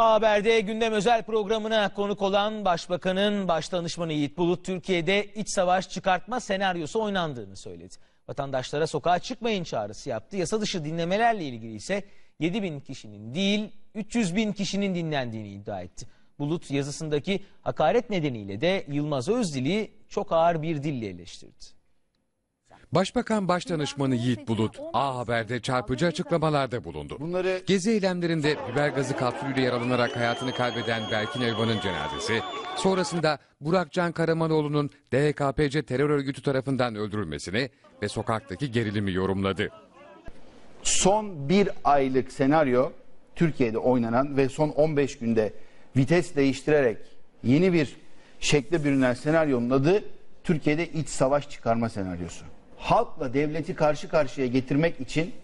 Haber'de gündem özel programına konuk olan Başbakanın Başdanışmanı Yiğit Bulut Türkiye'de iç savaş çıkartma senaryosu oynandığını söyledi. Vatandaşlara sokağa çıkmayın çağrısı yaptı. Yasa dışı dinlemelerle ilgili ise 7 bin kişinin değil 300 bin kişinin dinlendiğini iddia etti. Bulut yazısındaki hakaret nedeniyle de Yılmaz Özdil'i çok ağır bir dille eleştirdi. Başbakan Başdanışmanı Yiğit Bulut, A Haber'de çarpıcı açıklamalarda bulundu. Bunları Gezi eylemlerinde biber gazı kapsülüyle yaralanarak hayatını kaybeden Berkin Elvan'ın cenazesi, sonrasında Burak Can Karamanoğlu'nun DHKPC terör örgütü tarafından öldürülmesini ve sokaktaki gerilimi yorumladı. son bir aylık senaryo Türkiye'de oynanan ve son 15 günde vites değiştirerek yeni bir şekle bürünen senaryonun adı Türkiye'de iç savaş çıkarma senaryosu. Halkla devleti karşı karşıya getirmek için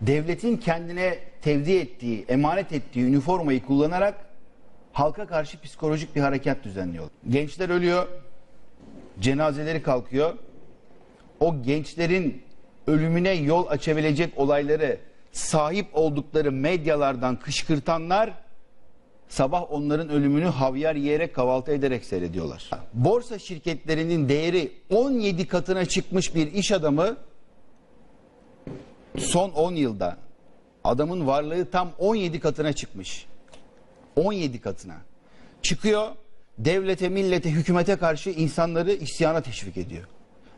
devletin kendine tevdi ettiği, emanet ettiği üniformayı kullanarak halka karşı psikolojik bir harekat düzenliyor. Gençler ölüyor, cenazeleri kalkıyor, o gençlerin ölümüne yol açabilecek olayları sahip oldukları medyalardan kışkırtanlar sabah onların ölümünü havyar yiyerek kahvaltı ederek seyrediyorlar. Borsa şirketlerinin değeri 17 katına çıkmış bir iş adamı son 10 yılda adamın varlığı tam 17 katına çıkmış. 17 katına. Çıkıyor devlete, millete, hükümete karşı insanları isyana teşvik ediyor.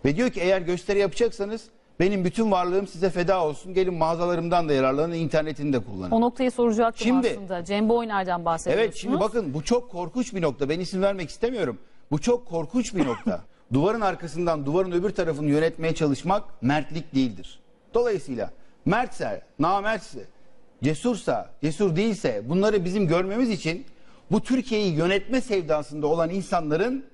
Ve diyor ki eğer gösteri yapacaksanız benim bütün varlığım size feda olsun. Gelin mağazalarımdan da yararlanın, internetini de kullanın. O noktayı soracaktım Şimdi- aslında. Cem Boyner'den bahsediyorsunuz. Evet şimdi bakın bu çok korkunç bir nokta. Ben isim vermek istemiyorum. Bu çok korkunç bir nokta. duvarın arkasından duvarın öbür tarafını yönetmeye çalışmak mertlik değildir. Dolayısıyla mertse, namertse, cesursa, cesur değilse bunları bizim görmemiz için bu Türkiye'yi yönetme sevdasında olan insanların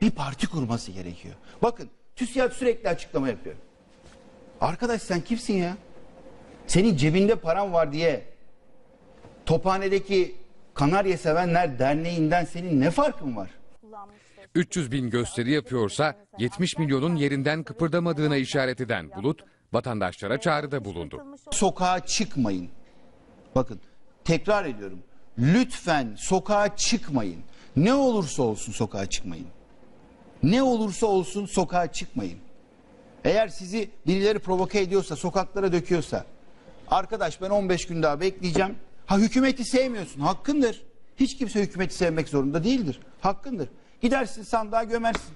bir parti kurması gerekiyor. Bakın TÜSİAD sürekli açıklama yapıyor. Arkadaş sen kimsin ya? Senin cebinde paran var diye Tophane'deki Kanarya Sevenler Derneği'nden senin ne farkın var? 300 bin gösteri yapıyorsa 70 milyonun yerinden kıpırdamadığına işaret eden Bulut, vatandaşlara çağrıda bulundu. Sokağa çıkmayın. Bakın tekrar ediyorum. Lütfen sokağa çıkmayın. Ne olursa olsun sokağa çıkmayın. Ne olursa olsun sokağa çıkmayın. Eğer sizi birileri provoke ediyorsa, sokaklara döküyorsa, arkadaş ben 15 gün daha bekleyeceğim. Ha hükümeti sevmiyorsun, hakkındır. Hiç kimse hükümeti sevmek zorunda değildir. Hakkındır. Gidersin sandığa gömersin.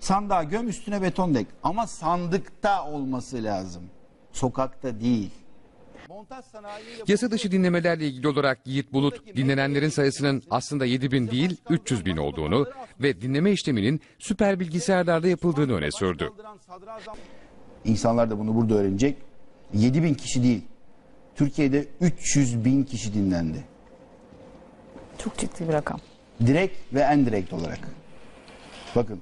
Sandığa göm üstüne beton dek. Ama sandıkta olması lazım. Sokakta değil. Yasa dışı dinlemelerle ilgili olarak Yiğit Bulut, dinlenenlerin sayısının aslında 7 bin değil 300 bin olduğunu ve dinleme işleminin süper bilgisayarlarda yapıldığını öne sürdü. İnsanlar da bunu burada öğrenecek. 7 bin kişi değil. Türkiye'de 300 bin kişi dinlendi. Çok ciddi bir rakam. Direkt ve endirekt olarak. Bakın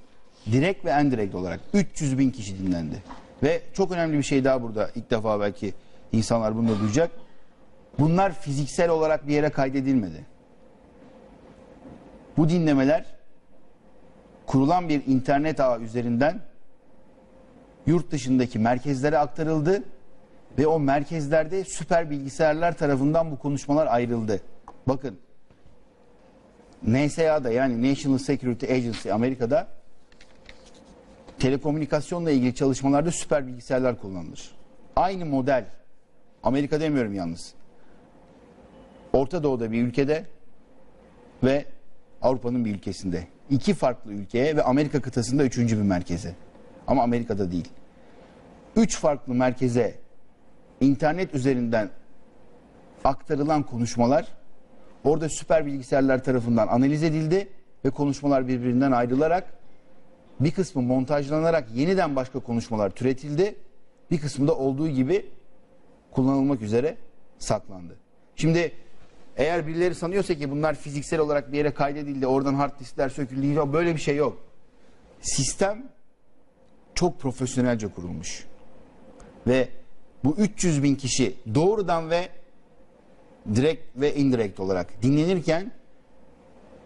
direkt ve endirekt olarak 300 bin kişi dinlendi. Ve çok önemli bir şey daha burada ilk defa belki insanlar bunu da duyacak. Bunlar fiziksel olarak bir yere kaydedilmedi. Bu dinlemeler kurulan bir internet ağı üzerinden yurt dışındaki merkezlere aktarıldı ve o merkezlerde süper bilgisayarlar tarafından bu konuşmalar ayrıldı. Bakın NSA'da yani National Security Agency Amerika'da telekomünikasyonla ilgili çalışmalarda süper bilgisayarlar kullanılır. Aynı model Amerika demiyorum yalnız. Orta Doğu'da bir ülkede ve Avrupa'nın bir ülkesinde. iki farklı ülkeye ve Amerika kıtasında üçüncü bir merkeze. Ama Amerika'da değil. Üç farklı merkeze internet üzerinden aktarılan konuşmalar orada süper bilgisayarlar tarafından analiz edildi ve konuşmalar birbirinden ayrılarak bir kısmı montajlanarak yeniden başka konuşmalar türetildi. Bir kısmı da olduğu gibi kullanılmak üzere saklandı. Şimdi eğer birileri sanıyorsa ki bunlar fiziksel olarak bir yere kaydedildi, oradan hard diskler söküldü, böyle bir şey yok. Sistem çok profesyonelce kurulmuş. Ve bu 300 bin kişi doğrudan ve direkt ve indirekt olarak dinlenirken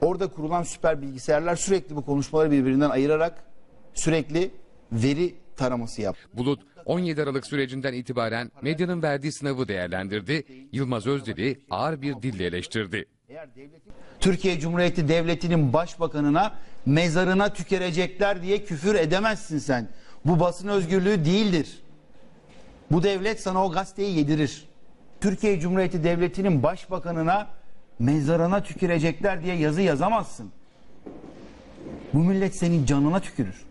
orada kurulan süper bilgisayarlar sürekli bu konuşmaları birbirinden ayırarak sürekli veri taraması yaptı. Bulut 17 Aralık sürecinden itibaren medyanın verdiği sınavı değerlendirdi. Yılmaz Özdil'i ağır bir dille eleştirdi. Türkiye Cumhuriyeti Devleti'nin başbakanına mezarına tükerecekler diye küfür edemezsin sen. Bu basın özgürlüğü değildir. Bu devlet sana o gazeteyi yedirir. Türkiye Cumhuriyeti Devleti'nin başbakanına mezarına tükürecekler diye yazı yazamazsın. Bu millet senin canına tükürür.